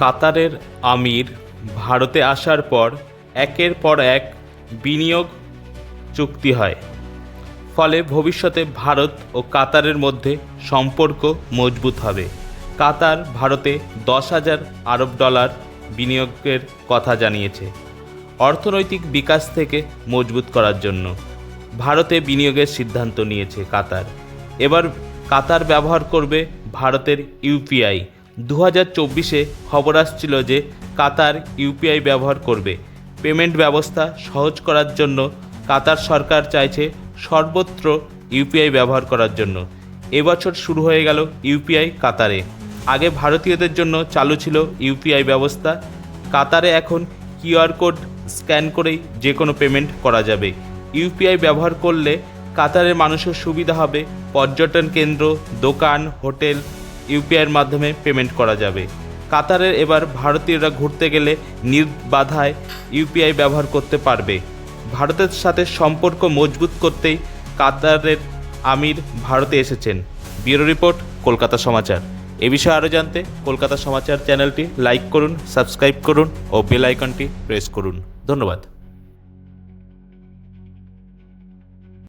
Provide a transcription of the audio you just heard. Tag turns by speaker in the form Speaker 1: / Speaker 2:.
Speaker 1: কাতারের আমির ভারতে আসার পর একের পর এক বিনিয়োগ চুক্তি হয়। ফলে ভবিষ্যতে ভারত ও কাতারের মধ্যে সম্পর্ক মজবুত হবে। কাতার ভারতে দশ হাজার আরব ডলার বিনিয়োগের কথা জানিয়েছে। অর্থনৈতিক বিকাশ থেকে মজবুত করার জন্য ভারতে বিনিয়োগের সিদ্ধান্ত নিয়েছে কাতার। এবার কাতার ব্যবহার করবে ভারতের ইউপিআই দু হাজার চব্বিশে খবর আসছিল যে কাতার ইউপিআই ব্যবহার করবে। পেমেন্ট ব্যবস্থা সহজ করার জন্য কাতার সরকার চাইছে সর্বত্র ইউপিআই ব্যবহার করার জন্য। এবছর শুরু হয়ে গেল ইউপিআই কাতারে। আগে ভারতীয়দের জন্য চালু ছিল ইউপিআই ব্যবস্থা। কাতারে এখন কিউআর কোড স্ক্যান করেই যে কোনো পেমেন্ট করা যাবে। ইউপিআই ব্যবহার করলে কাতারের মানুষের সুবিধা হবে। পর্যটন কেন্দ্র, দোকান, হোটেল ইউপিআইয়ের মাধ্যমে পেমেন্ট করা যাবে। কাতারের এবার ভারতীয়রা ঘুরতে গেলে নির্বাধায় ইউপিআই ব্যবহার করতে পারবে। ভারতের সাথে সম্পর্ক মজবুত করতেই কাতারের আমির ভারতে এসেছেন। Bureau report, Kolkata Samachar. এ বিষয়ে আরও জানতে কলকাতা সমাচার চ্যানেলটি লাইক করুন, সাবস্ক্রাইব করুন ও বেল আইকনটি প্রেস করুন। ধন্যবাদ।